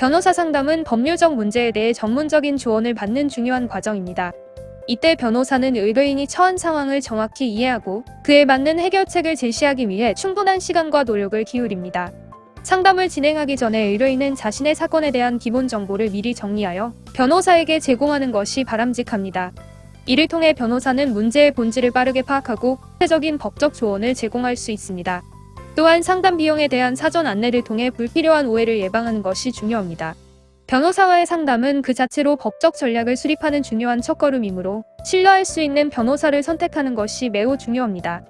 변호사 상담은 법률적 문제에 대해 전문적인 조언을 받는 중요한 과정입니다. 이때 변호사는 의뢰인이 처한 상황을 정확히 이해하고 그에 맞는 해결책을 제시하기 위해 충분한 시간과 노력을 기울입니다. 상담을 진행하기 전에 의뢰인은 자신의 사건에 대한 기본 정보를 미리 정리하여 변호사에게 제공하는 것이 바람직합니다. 이를 통해 변호사는 문제의 본질을 빠르게 파악하고 구체적인 법적 조언을 제공할 수 있습니다. 또한 상담 비용에 대한 사전 안내를 통해 불필요한 오해를 예방하는 것이 중요합니다. 변호사와의 상담은 그 자체로 법적 전략을 수립하는 중요한 첫걸음이므로 신뢰할 수 있는 변호사를 선택하는 것이 매우 중요합니다.